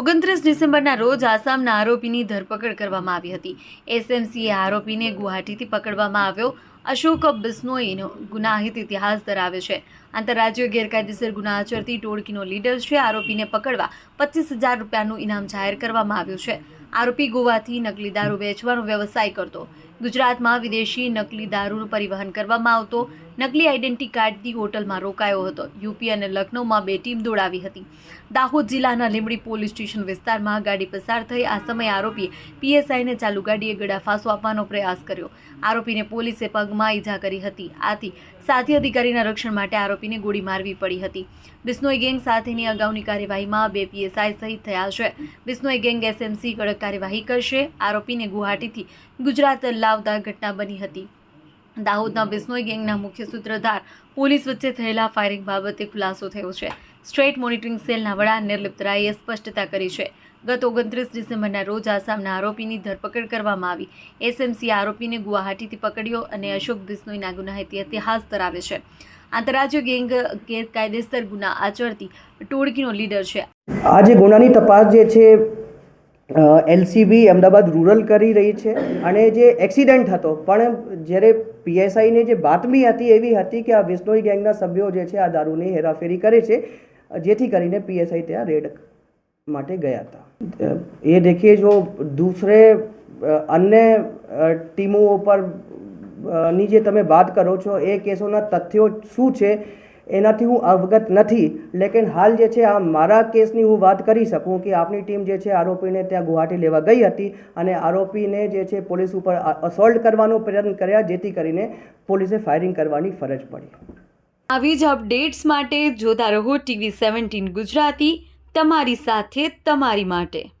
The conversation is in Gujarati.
ઓગણત્રીસ ડિસેમ્બરના રોજ આસામના આરોપીની ધરપકડ કરવામાં આવી હતી. એસએમસીએ આરોપીને ગુવાહાટીથી પકડવામાં આવ્યો. અશોક બિસ્નોઈનો ગુનાહિત ઇતિહાસ ધરાવે છે. આંતરરાજ્ય ગેરકાયદેસર ગુના આચરતી ટોળકીનો લીડર છે. આરોપીને પકડવા પચીસ હજાર રૂપિયાનું ઇનામ જાહેર કરવામાં આવ્યું છે. આરોપી ગોવાથી નકલી દારૂ વેચવાનો વ્યવસાય કરતો. ગુજરાતમાં વિદેશી નકલી દારૂનું પરિવહન કરવામાં આવતો, નકલી આઈડેન્ટિટી કાર્ડથી હોટલમાં રોકાયો હતો. યુપી અને લખનૌમાં બે ટીમ દોડાવી હતી. દાહોદ જિલ્લાના લીમડી પોલીસ સ્ટેશન વિસ્તારમાં ગાડી પસાર થઈ આ સમયે આરોપીએ પીએસઆઈને ચાલુ ગાડીએ ગળાફાંસો આપવાનો પ્રયાસ કર્યો. આરોપીને પોલીસે પગમાં ઈજા કરી હતી. આથી સાથી અધિકારીના રક્ષણ માટે આરોપીને ગોળી મારવી પડી હતી. બિસ્નોઈ ગેંગ સાથેની અગાઉની કાર્યવાહીમાં બે પીએસઆઈ સહિત થયા છે. બિસ્નોઈ ગેંગ એસએમસી કડક કાર્યવાહી કરશે. આરોપીને ગુવાહાટીથી ગુજરાત લાવતા ઘટના બની હતી. દાહોદના બિસ્નોઈ ગેંગના મુખ્ય સૂત્રધાર પોલીસ વચ્ચે થયેલા ફાયરિંગ બાબતે ખુલાસો થયો છે. સ્ટ્રેટ મોનિટરિંગ સેલના વડા નિર્લિપ્ત રાયે સ્પષ્ટતા કરી છે. ગત ઓગણત્રીસ ડિસેમ્બરના રોજ આસામના આરોપીની ધરપકડ કરવામાં આવી. એસએમસી આરોપીને ગુવાહાટીથી પકડ્યો અને અશોક બિસ્નોઈના ગુનાહિત ઇતિહાસ ધરાવે છે. આંતરરાજ્ય ગેંગ ગેરકાયદેસર ગુના આચરતી ટોળકીનો લીડર છે. આ જે ગુનાની તપાસ જે છે એલસીબી અમદાવાદ રૂરલ કરી રહી છે. અને જે એક્સિડન્ટ હતો, પણ જ્યારે પીએસઆઈને જે બાતમી હતી, એવી હતી કે આ વિસ્નોઈ ગેંગના સભ્યો જે છે, આ દારૂની હેરાફેરી કરે છે, જેથી કરીને પીએસઆઈ ત્યાં રેડ માટે ગયા હતા. એ દેખીએ જો દૂસરે અન્ય ટીમો ઉપરની જે તમે વાત કરો છો, એ કેસોના તથ્યો શું છે? એનાથી હું અવગત નથી. લેકિન હાલ જે છે, આ મારા કેસની હું વાત કરી શકું કે આપની ટીમ જે છે, આરોપીને ત્યાં ગુવાહાટી લેવા ગઈ હતી અને આરોપીને જે છે, પોલીસ ઉપર અસોલ્ટ કરવાનો પ્રયત્ન કર્યા, જેથી કરીને પોલીસે ફાયરિંગ કરવાની ફરજ પડી. આવી જ અપડેટ્સ માટે જોતા રહો ટીવી સેવન્ટીન ગુજરાતી, તમારી સાથે, તમારી માટે.